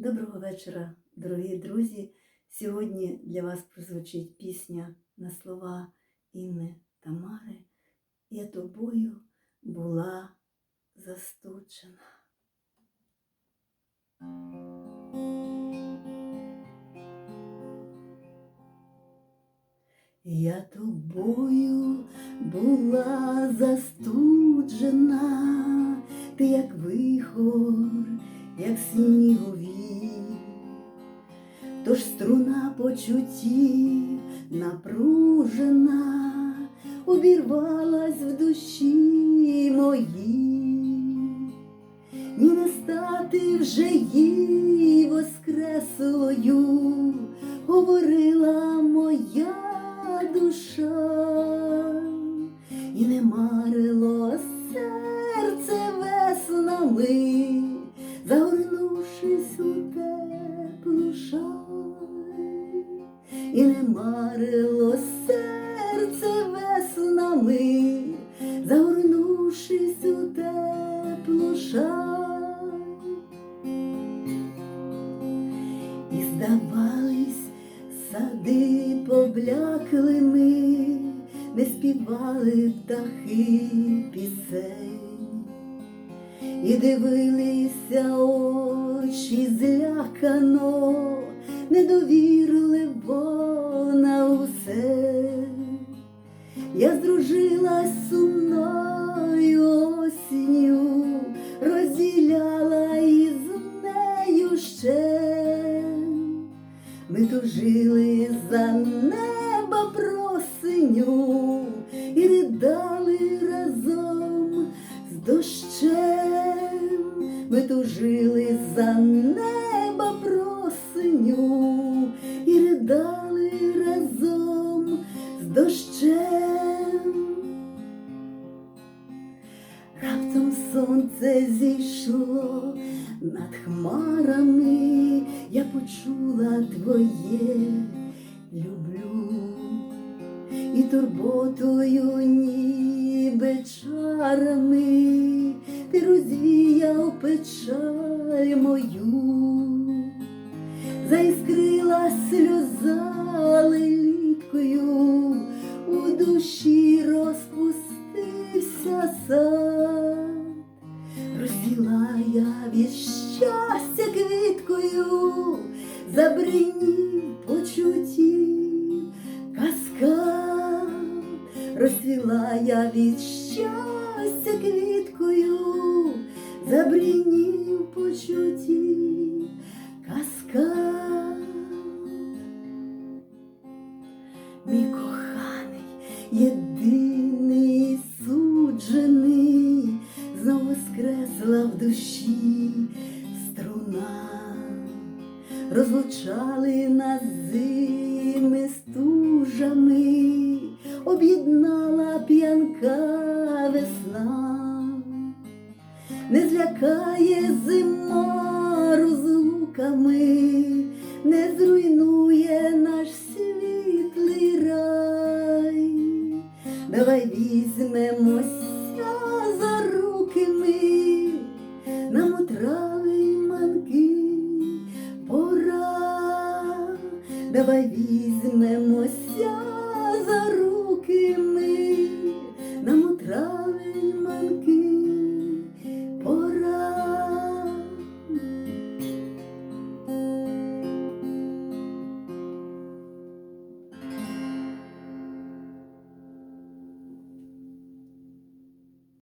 Доброго вечора, дорогі друзі. Сьогодні для вас прозвучить пісня на слова Інни Тамари. Я тобою була застуджена. Я тобою була застуджена, ти як тож струна почуттів напружена, обірвалась в душі моїй, ні не стати вже їй воскреслою, говорила моя душа, і не марило і не марило серце веснами, загорнувшись у теплу шаль. І здавались сади побляклими, не співали птахи пісень, і дивилися очі злякано, недовірливо на усе. Я здружилась сумною осінню, розділяла із нею ще. Ми тужили за неба просиню і ридали разом з дощем. Ми тужили за неба дощем. Раптом сонце зійшло над хмарами, я почула твоє люблю і турботою, ніби чарами, ти розвіяв печаль мою, заіскрила сльоза леліткою, у душі розпустився сад. Розцвіла я від щастя квіткою, забринів почуттів казка, розцвіла я від щастя квіткою, забринів почуттів душі струна, розлучали нас зими стужами, об'єднала п'янка весна, не злякає зима розлуками, не зруйнує наш світлий рай. Давай візьмемося давай візьмемося за руки.